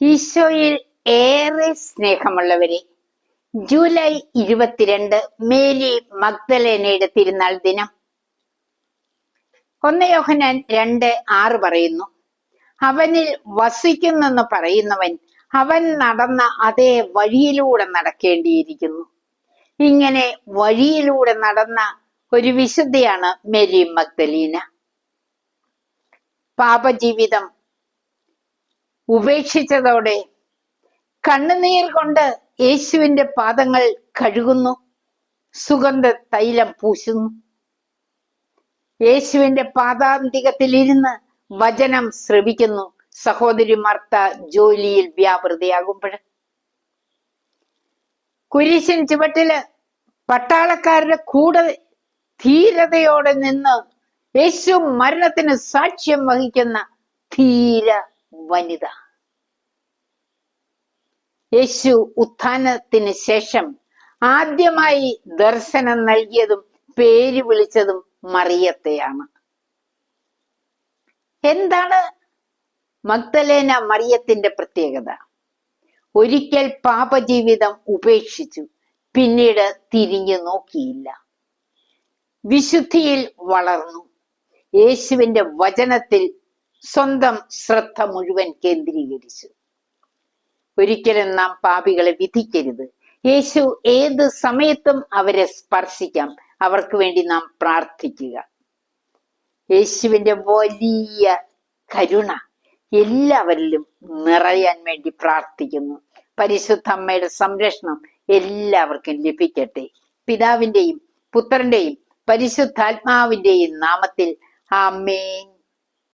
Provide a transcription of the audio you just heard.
ഈശോയിൽ ഏറെ സ്നേഹമുള്ളവരെ ജൂലൈ ഇരുപത്തിരണ്ട് മേരി മഗ്ദലേനയുടെ തിരുനാൾ ദിനം. ഒന്ന് യോഹനാൻ രണ്ട് ആറ് പറയുന്നു അവനിൽ വസിക്കുന്നെന്ന് പറയുന്നവൻ അവൻ നടന്ന അതേ വഴിയിലൂടെ നടക്കേണ്ടിയിരിക്കുന്നു. ഇങ്ങനെ വഴിയിലൂടെ നടന്ന ഒരു വിശുദ്ധിയാണ് മേരി മഗ്ദലീന. പാപജീവിതം ഉപേക്ഷിച്ചതോടെ കണ്ണുനീർ കൊണ്ട് യേശുവിന്റെ പാദങ്ങൾ കഴുകുന്നു. സുഗന്ധ തൈലം പൂശുന്നു. യേശുവിന്റെ പാദാന്തികത്തിൽ ഇരുന്ന് വചനം ശ്രവിക്കുന്നു. സഹോദരി മർത്ത ജോലിയിൽ വ്യാപൃതയാകുമ്പോൾ. കുരിശിൻ ചുവട്ടിൽ പട്ടാളക്കാരുടെ കൂടെ ധീരതയോടെ നിന്ന് യേശു മരണത്തിന് സാക്ഷ്യം വഹിക്കുന്ന ധീര വനിത. യേശു ഉത്ഥാനത്തിന് ശേഷം ആദ്യമായി ദർശനം നൽകിയതും പേര് വിളിച്ചതും മറിയത്തെയാണ്. എന്താണ് മഗ്ദലേന മറിയത്തിന്റെ പ്രത്യേകത? ഒരിക്കൽ പാപജീവിതം ഉപേക്ഷിച്ചു പിന്നീട് തിരിഞ്ഞു നോക്കിയില്ല. വിശുദ്ധിയിൽ വളർന്നു. യേശുവിന്റെ വചനത്തിൽ സ്വന്തം ശ്രദ്ധ മുഴുവൻ കേന്ദ്രീകരിച്ചു. ഒരിക്കലും നാം പാപികളെ വിധിക്കരുത്. യേശു ഏത് സമയത്തും അവരെ സ്പർശിക്കാം. അവർക്ക് വേണ്ടി നാം പ്രാർത്ഥിക്കുക. യേശുവിന്റെ വലിയ കരുണ എല്ലാവരിലും നിറയാൻ വേണ്ടി പ്രാർത്ഥിക്കുന്നു. പരിശുദ്ധ അമ്മയുടെ സംരക്ഷണം എല്ലാവർക്കും ലഭിക്കട്ടെ. പിതാവിന്റെയും പുത്രന്റെയും പരിശുദ്ധാത്മാവിന്റെയും നാമത്തിൽ ആമേൻ.